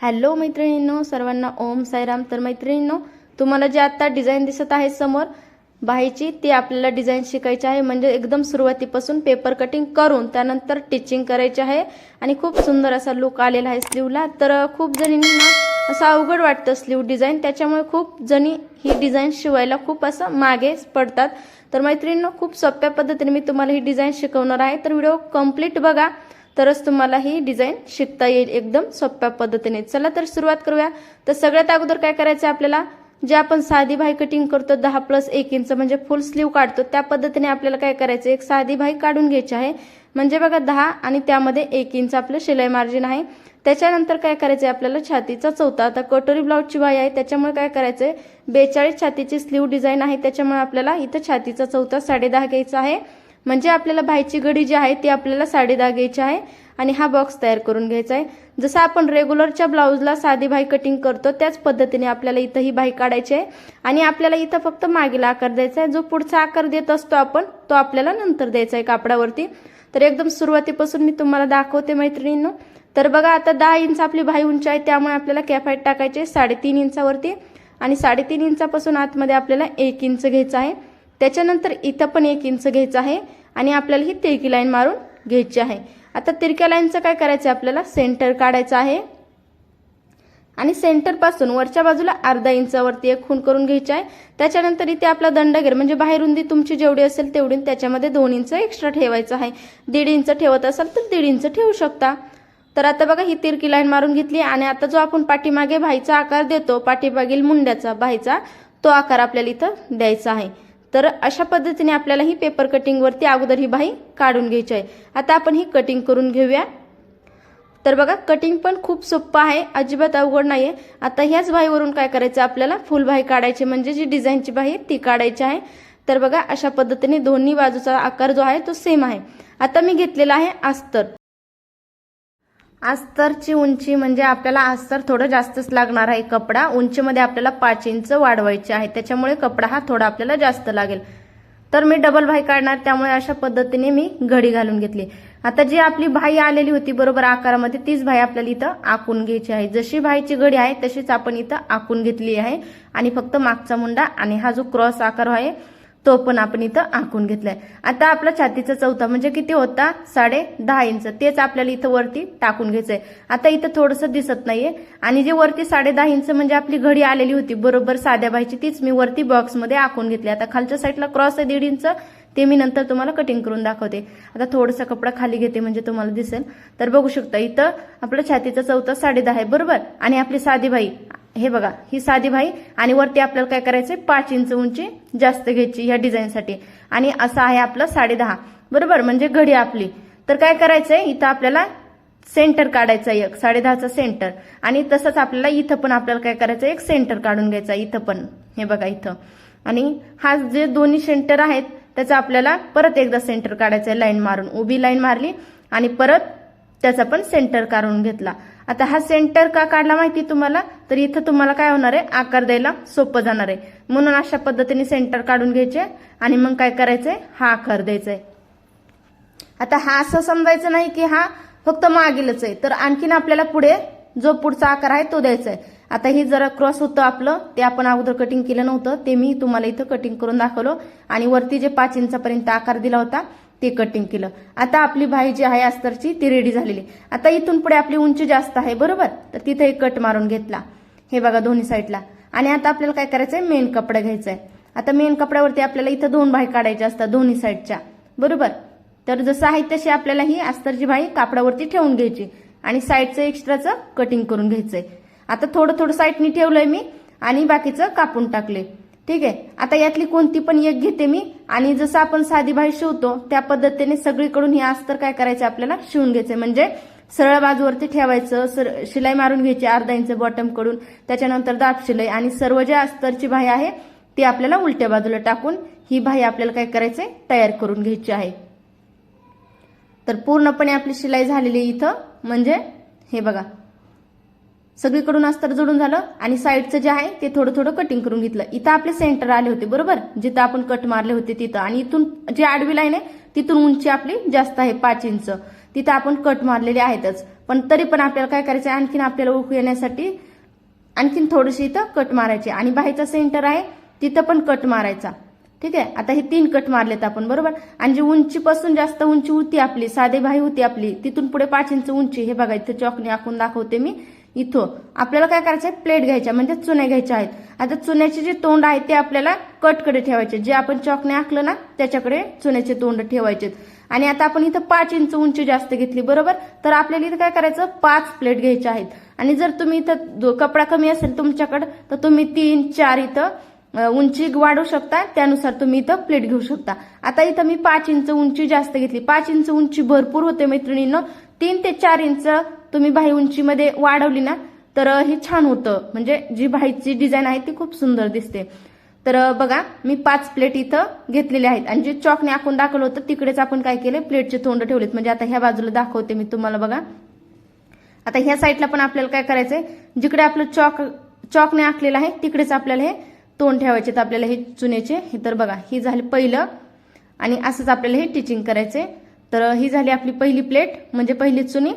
Hello मैत्रिणींनो सर्वांना ओम साईराम. तर मैत्रिणींनो तुम्हाला जे आता डिझाईन दिसत आहे समोर बाहीची ती आपल्याला डिझाईन शिकायची आहे. म्हणजे एकदम सुरुवातीपासून पेपर कटिंग करून त्यानंतर टिचिंग करायची आहे. आणि खूप सुंदर असा लुक आलेला आहे स्लीवला तर खूप जणींना असं अवघड वाटतं स्लीव डिझाईन त्याच्यामुळे खूप जणी ही डिझाईन शिवायला खूप असं मागे पडतात. तर मैत्रिणींनो खूप सोप्या पद्धतीने मी तुम्हाला ही डिझाईन शिकवणार आहे. तर व्हिडिओ कंप्लीट बघा. तरच तुम्हाला ही डिझाईन शिकता येईल. एकदम सोप्या पद्धतीने. चला तर सुरुवात करूया. तर सगळ्यात अगोदर काय करायचं आपल्याला? जे आपण साधी भाई कटिंग करतो दहा प्लस एक इंच म्हणजे फुल स्लीव काढतो त्या पद्धतीने आपल्याला काय करायचं एक साधी भाई काढून घ्यायची आहे. म्हणजे बघा दहा आणि त्यामध्ये एक इंच आपलं शिलाई मार्जिन आहे. त्याच्यानंतर काय करायचंय आपल्याला? छातीचा चौथा आता कटोरी ब्लाऊजची बाई आहे त्याच्यामुळे काय करायचंय? बेचाळीस छातीची स्लीव डिझाईन आहे त्याच्यामुळे आपल्याला इथं छातीचा चौथा साडे दहा घ्यायचा आहे. म्हणजे आपल्याला भाईची गडी जी आहे ती आपल्याला साडे दहा घ्यायची आहे आणि हा बॉक्स तयार करून घ्यायचा आहे. जसं आपण रेग्युलरच्या ब्लाऊजला साधी भाई कटिंग करतो त्याच पद्धतीने आपल्याला इथं ही भाई काढायची आहे. आणि आपल्याला इथं फक्त मागील आकार द्यायचा आहे. जो पुढचा आकार देत असतो आपण तो आपल्याला नंतर द्यायचा आहे कापडावरती. तर एकदम सुरुवातीपासून मी तुम्हाला दाखवते मैत्रिणींनो. तर बघा आता दहा इंच आपली भाई उंची आहे त्यामुळे आपल्याला कॅफाईट टाकायचे साडेतीन इंचावरती. आणि साडेतीन इंचापासून आतमध्ये आपल्याला एक इंच घ्यायचं आहे. त्याच्यानंतर इथं पण एक इंच घ्यायचं आहे. आणि आपल्याला ही तिरकी लाईन मारून घ्यायची आहे. आता तिरक्या लाईनचं काय करायचं आहे आपल्याला? सेंटर काढायचं आहे. आणि सेंटरपासून वरच्या बाजूला अर्धा इंचावरती एक खून करून घ्यायची आहे. त्याच्यानंतर इथे आपला दंडगेर म्हणजे बाहेर रुंदी तुमची जेवढी असेल तेवढी त्याच्यामध्ये दोन इंच एक्स्ट्रा ठेवायचं आहे. दीड इंच ठेवत असाल तर दीड इंच ठेवू शकता. तर आता बघा ही तिरकी लाईन मारून घेतली आणि आता जो आपण पाठीमागे भाईचा आकार देतो पाठीमागील मुंड्याचा भाईचा तो आकार आपल्याला इथं द्यायचा आहे. तर अशा पद्धतीने आपल्याला ही पेपर कटिंगवरती अगोदर ही बाही काढून घ्यायची आहे. आता आपण ही कटिंग करून घेऊया. तर बघा कटिंग पण खूप सोपं आहे अजिबात अवघड नाहीये. आता ह्याच बाहीवरून काय करायचं आपल्याला? फुल बाही काढायची म्हणजे जी डिझाईनची बाही आहे ती काढायची आहे. तर बघा अशा पद्धतीने दोन्ही बाजूचा आकार जो आहे तो सेम आहे. आता मी घेतलेला आहे अस्तर. अस्तरची उंची म्हणजे आपल्याला अस्तर थोडं जास्तच लागणार आहे कपडा. उंचीमध्ये आपल्याला पाच इंच वाढवायचे आहे. त्याच्यामुळे कपडा हा थोडा आपल्याला जास्त लागेल. तर मी डबल भाई काढणार त्यामुळे अशा पद्धतीने मी घडी घालून घेतली. आता जी आपली भाई आलेली होती बरोबर आकारामध्ये तीच भाई आपल्याला इथं आखून घ्यायची आहे. जशी भाईची घडी आहे तशीच आपण इथं आखून घेतली आहे. आणि फक्त मागचा मुंडा आणि हा जो क्रॉस आकार आहे तो पण आपण इथं आखून घेतलाय. आता आपला छातीचा चौथा म्हणजे किती होता? साडे दहा इंच. तेच आपल्याला इथं वरती टाकून घ्यायचंय. आता इथं थोडंसं दिसत नाहीये. आणि जे वरती साडे दहा इंच म्हणजे आपली घडी आलेली होती बरोबर साध्या बाईची तीच मी वरती बॉक्समध्ये आखून घेतली. आता खालच्या साईडला क्रॉस आहे दीड इंच. ते मी नंतर तुम्हाला कटिंग करून दाखवते. आता थोडासा कपडा खाली घेते म्हणजे तुम्हाला दिसेल. तर बघू शकता इथं आपलं छातीचा चौथा साडे दहा आहे बरोबर? आणि आपली साधी बाई हे बघा ही साधी भाई आणि वरती आपल्याला काय करायचंय? पाच इंच उंची जास्त घ्यायची ह्या डिझाईनसाठी. आणि असं आहे आपलं साडे दहा. बरोबर? म्हणजे घडी आपली. तर काय करायचंय? इथं आपल्याला सेंटर काढायचा एक. साडे दहाचा सेंटर. आणि तसंच आपल्याला इथं पण आपल्याला काय करायचं एक सेंटर काढून घ्यायचा इथं पण. हे बघा इथं. आणि हा जे दोन्ही सेंटर आहेत त्याचा आपल्याला परत एकदा सेंटर काढायचं आहे लाईन मारून उभी लाईन मारली आणि परत त्याचा पण सेंटर काढून घेतला. आता हा सेंटर का काढला माहिती तुम्हाला? तर इथं तुम्हाला काय होणार आहे? आकार द्यायला सोपं जाणार आहे. म्हणून अशा पद्धतीने सेंटर काढून घ्यायचे आणि मग काय करायचंय? हा आकार द्यायचा आहे आता हा असं समजायचं नाही की हा फक्त मागीलच आहे. तर आणखीन आपल्याला पुढे जो पुढचा आकार आहे तो द्यायचा आहे. आता ही जरा क्रॉस होतं आपलं. ते आपण अगोदर कटिंग केलं नव्हतं. ते मी तुम्हाला इथं कटिंग करून दाखवलं. आणि वरती जे पाच इंचापर्यंत आकार दिला होता ते कटिंग केलं. आता आपली भाई जी आहे अस्तरची ती रेडी झालेली. आता इथून पुढे आपली उंची जास्त आहे बरोबर? तर तिथे एक कट मारून घेतला. हे बघा दोन्ही साईडला आणि आता आपल्याला काय करायचंय? मेन कपडा घ्यायचा आहे आता मेन कपड्यावरती आपल्याला इथं दोन भाई काढायच्या असतात दोन्ही साईडच्या बरोबर? तर जसं आहे तशी आपल्याला ही अस्तरची भाई कापडावरती ठेवून घ्यायची. आणि साईडचं एक्स्ट्राचं कटिंग करून घ्यायचंय. आता थोडं थोडं साईडनी ठेवलंय मी आणि बाकीचं कापून टाकले ठीक आहे? आता यातली कोणती पण एक घेते मी. आणि जसं आपण साधी भाई शिवतो त्या पद्धतीने सगळीकडून हे अस्तर काय करायचं आपल्याला? शिवून घ्यायचं म्हणजे सरळ बाजूवरती ठेवायचं सर शिलाई मारून घ्यायची अर्धा इंच बॉटमकडून. त्याच्यानंतर दाब शिलाई आणि सर्व जे अस्तरची भाई आहे ती आपल्याला उलट्या बाजूला टाकून ही भाई आपल्याला काय करायचंय? तयार करून घ्यायची आहे. तर पूर्णपणे आपली शिलाई झालेली इथं. म्हणजे हे बघा. सगळीकडून अस्तर जोडून झालं आणि साईडचं जे आहे ते थोडं थोडं कटिंग करून घेतलं. इथं आपले सेंटर आले होते बरोबर? जिथं आपण कट मारले होते तिथं. आणि इथून जी आडवी लाईन आहे तिथून उंची आपली जास्त आहे पाच इंच. तिथं आपण कट मारलेले आहेतच. पण तरी पण आपल्याला काय करायचं आहे आणखीन आपल्याला ओळखू येण्यासाठी आणखीन थोडीशी इथं कट मारायची. आणि बाहेरचं सेंटर आहे तिथं पण कट मारायचा. ठीक आहे? आता हे तीन कट मारलेत आपण बरोबर? आणि जी उंचीपासून जास्त उंची होती आपली साधे भाई होती आपली तिथून पुढे पाच इंच उंची. हे बघा इथं चॉकने आखून दाखवते मी. इथं. आपल्याला काय करायचं आहे प्लेट घ्यायच्या म्हणजे चुन्या घ्यायच्या आहेत. आता चुन्याचे जे तोंड आहे ते आपल्याला कटकडे ठेवायचे. जे आपण चॉकने आखलं ना त्याच्याकडे चुन्याचे तोंड ठेवायचे आणि आता आपण इथं पाच इंच उंची जास्त घेतली बरोबर? तर आपल्याला इथं काय करायचं? पाच प्लेट घ्यायच्या आहेत. आणि जर तुम्ही इथं दो- कपडा कमी असेल तुमच्याकडे तर तुम्ही तीन चार इथं उंची वाढवू शकता. त्यानुसार तुम्ही इथं प्लेट घेऊ शकता. आता इथं मी पाच इंच उंची जास्त घेतली. पाच इंच उंची भरपूर होते मैत्रिणींना. तीन ते चार इंच तुम्ही बाही उंचीमध्ये वाढवली ना तर हे छान होतं. म्हणजे जी बाहीची डिझाईन आहे ती खूप सुंदर दिसते. तर बघा मी पाच प्लेट इथं घेतलेले आहेत. आणि जे चॉकने आखून दाखवलं होतं तिकडेच आपण काय केले प्लेटचे तोंड ठेवलेत. म्हणजे आता ह्या बाजूला दाखवते मी तुम्हाला बघा. आता ह्या साईडला पण आपल्याला काय करायचंय जिकडे आपलं चॉक चॉकने आखलेलं आहे तिकडेच आपल्याला हे तोंड ठेवायचे तर आपल्याला हे चुन्याचे. हे तर बघा ही झाली पहिलं. आणि असंच आपल्याला हे टिचिंग करायचंय. तर ही झाली आपली पहिली प्लेट म्हणजे पहिली चुनी.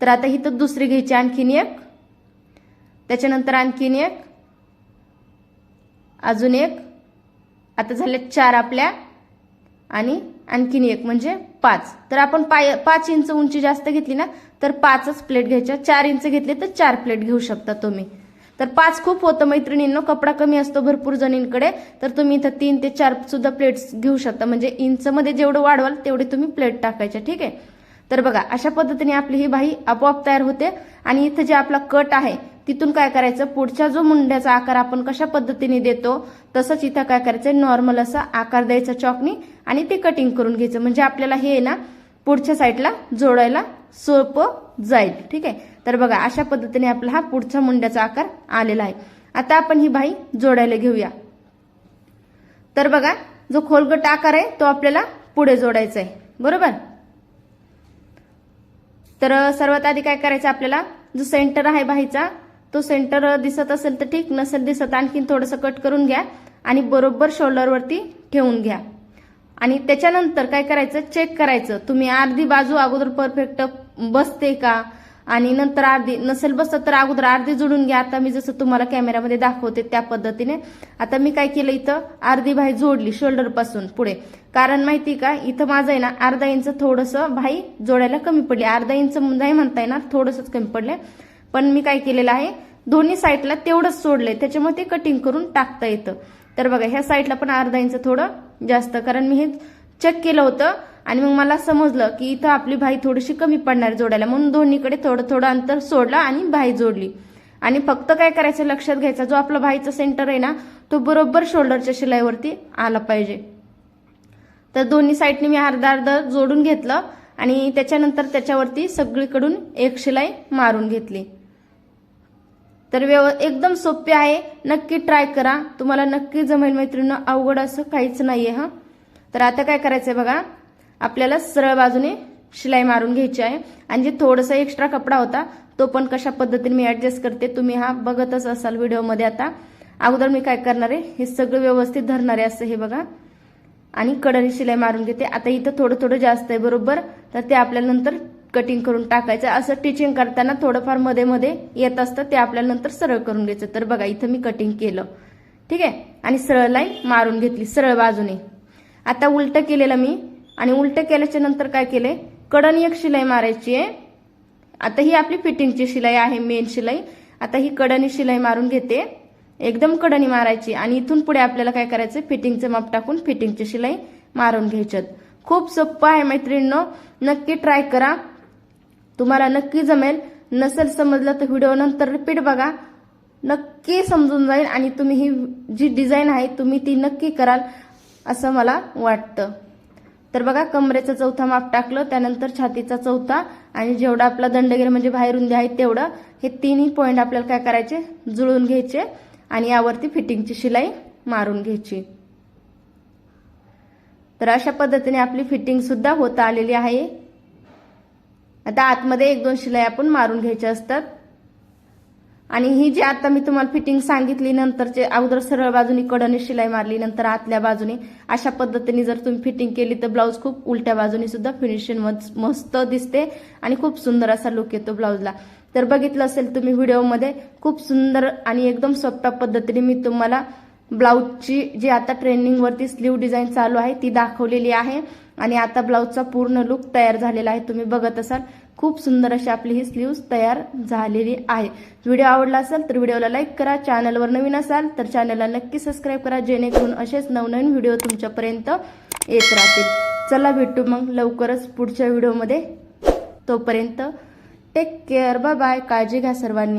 तर आता ही तर दुसरी घ्यायची आणखीन एक. त्याच्यानंतर आणखीन एक. अजून एक. आता झाले चार आपल्या. आणि आणखीन एक म्हणजे पाच. तर आपण पाय पाच इंच उंची जास्त घेतली ना तर पाचच प्लेट घ्यायच्या. चार इंच घेतले तर चार प्लेट घेऊ शकता तुम्ही. तर पाच खूप होतं मैत्रिणींनो कपडा कमी असतो भरपूर जणींकडे तर तुम्ही इथं तीन ते चार सुद्धा प्लेट्स घेऊ शकता. म्हणजे इंचमध्ये जेवढं वाढवाल तेवढे तुम्ही प्लेट टाकायच्या ठीक आहे? तर बघा अशा पद्धतीने आपली ही बाही आपोआप तयार होते. आणि इथं जे आपला कट आहे तिथून काय करायचं? पुढच्या जो मुंड्याचा आकार आपण कशा पद्धतीने देतो तसंच इथं काय करायचं नॉर्मल असा आकार द्यायचा चॉकनी आणि ते कटिंग करून घ्यायचं. म्हणजे आपल्याला हे ना पुढच्या साईडला जोडायला सोपं जाईल. ठीक आहे? तर बघा अशा पद्धतीने आपला हा पुढच्या मुंड्याचा आकार आलेला आहे. आता आपण ही बाई जोडायला घेऊया. तर बघा जो खोलगट आकार आहे तो आपल्याला पुढे जोडायचा आहे बरोबर? तर सर्वात आधी काय करायचं आपल्याला? जो सेंटर आहे बाईचा तो सेंटर दिसत असेल तर ठीक नसेल दिसत आणखीन थोडंसं कट करून घ्या आणि बरोबर शोल्डरवरती ठेवून घ्या. आणि त्याच्यानंतर काय करायचं? चेक करायचं. तुम्ही अर्धी बाजू अगोदर परफेक्ट बसते का? आणि नंतर अर्धी नसेल बसत तर अगोदर अर्धी जोडून घ्या. आता मी जसं तुम्हाला कॅमेऱ्यामध्ये दाखवते त्या पद्धतीने. आता मी काय केलं इथं? अर्धी भाई जोडली शोल्डरपासून पुढे. कारण माहिती का इथं माझं आहे ना अर्धा इंच थोडंसं भाई जोडायला कमी पडली. अर्धा इंच नाही म्हणता येणार थोडंसंच कमी पडले. पण मी काय केलेलं आहे दोन्ही साईडला तेवढंच सोडलंय. त्याच्यामुळे ते कटिंग करून टाकता येतं. तर बघा ह्या साईडला पण अर्धा इंच थोडं जास्त. कारण मी हे चेक केलं होतं आणि मग मला समजलं की इथं आपली भाई थोडीशी कमी पडणार जोडायला. म्हणून दोन्हीकडे थोडं थोडं अंतर सोडलं आणि भाई जोडली. आणि फक्त काय करायचं लक्षात घ्यायचं जो आपला भाईचा सेंटर आहे ना तो बरोबर शोल्डरच्या शिलाईवरती आला पाहिजे. तर दोन्ही साईडने मी अर्धा अर्धा जोडून घेतलं आणि त्याच्यानंतर त्याच्यावरती सगळीकडून एक शिलाई मारून घेतली. तर व्यव एकदम सोपे आहे. नक्की ट्राय करा. तुम्हाला नक्की जमेल मैत्रिणी अवघड असं काहीच नाहीये हा. तर आता काय करायचंय बघा. आपल्याला सरळ बाजूने शिलाई मारून घ्यायची आहे. आणि जे थोडासा एक्स्ट्रा कपडा होता तो पण कशा पद्धतीने मी ऍडजस्ट करते तुम्ही हा बघतच असाल व्हिडिओमध्ये आता. अगोदर मी काय करणार आहे हे सगळं व्यवस्थित धरणार आहे असं हे बघा. आणि कडनी शिलाई मारून घेते. आता इथं थोडं थोडं जास्त आहे बरोबर? तर ते आपल्याला नंतर कटिंग करून टाकायचं. असं टिचिंग करताना थोडंफारमध्ये मध्ये येत असतं ते आपल्याला नंतर सरळ करून घ्यायचं. तर बघा इथं मी कटिंग केलं. ठीक आहे? आणि सरळ लाईन मारून घेतली सरळ बाजूने. आता उलट केलेलं मी आणि उलटं केल्याच्यानंतर काय केलंय? कडनी एक शिलाई मारायची आहे. आता ही आपली फिटिंगची शिलाई आहे मेन शिलाई. आता ही कडनी शिलाई मारून घेते. एकदम कडणी मारायची. आणि इथून पुढे आपल्याला काय करायचं फिटिंगचं माप टाकून फिटिंगची शिलाई मारून घ्यायच्यात. खूप सोपं आहे मैत्रिणींनो. नक्की ट्राय करा. तुम्हाला नक्की जमेल. नसेल समजलं तर व्हिडिओ नंतर रिपीट बघा. नक्की समजून जाईल आणि तुम्ही ही जी डिझाईन आहे तुम्ही ती नक्की कराल असं मला वाटतं. तर बघा कमरेचा चौथा माप टाकलं त्यानंतर छातीचा चौथा आणि जेवढा आपला दंडगिरी म्हणजे बाहेरून द्या आहे तेवढं. हे तिन्ही पॉईंट आपल्याला काय करायचे? जुळून घ्यायचे आणि यावरती फिटिंगची शिलाई मारून घ्यायची. तर अशा पद्धतीने आपली फिटिंग सुद्धा होता आलेली आहे. आता आतमध्ये एक दोन शिलाई आपण मारून घ्यायच्या असतात. आणि ही जी आता मी तुम्हाला फिटिंग सांगितली नंतरचे अगोदर सरळ बाजूनी कडने शिलाई मारली नंतर आतल्या बाजूने अशा पद्धतीने जर तुम्ही फिटिंग केली तर ब्लाऊज खूप उलट्या बाजूने सुद्धा फिनिशिंग मस्त दिसते आणि खूप सुंदर असा लुक येतो ब्लाऊजला. तर बघितलं असेल तुम्ही व्हिडिओमध्ये खूप सुंदर आणि एकदम सोप्या पद्धतीने मी तुम्हाला ब्लाऊजची जी आता ट्रेंडिंगवरती स्लीव डिझाईन चालू आहे ती दाखवलेली आहे. आणि आता ब्लाऊजचा पूर्ण लुक तयार झालेला आहे. तुम्ही बघत असाल खूप सुंदर अशी आपली ही स्लीव्ज तयार झालेली आहे. व्हिडिओ आवडला असेल तर व्हिडिओला लाईक करा. चॅनलवर नवीन असाल तर चॅनलला नक्की सबस्क्राईब करा. जेणेकरून असेच नवनवीन व्हिडिओ तुमच्यापर्यंत येत राहतील. चला भेटू मग लवकरच पुढच्या व्हिडिओमध्ये. तोपर्यंत टेक केअर बाय बाय काळजी घ्या सर्वांनी.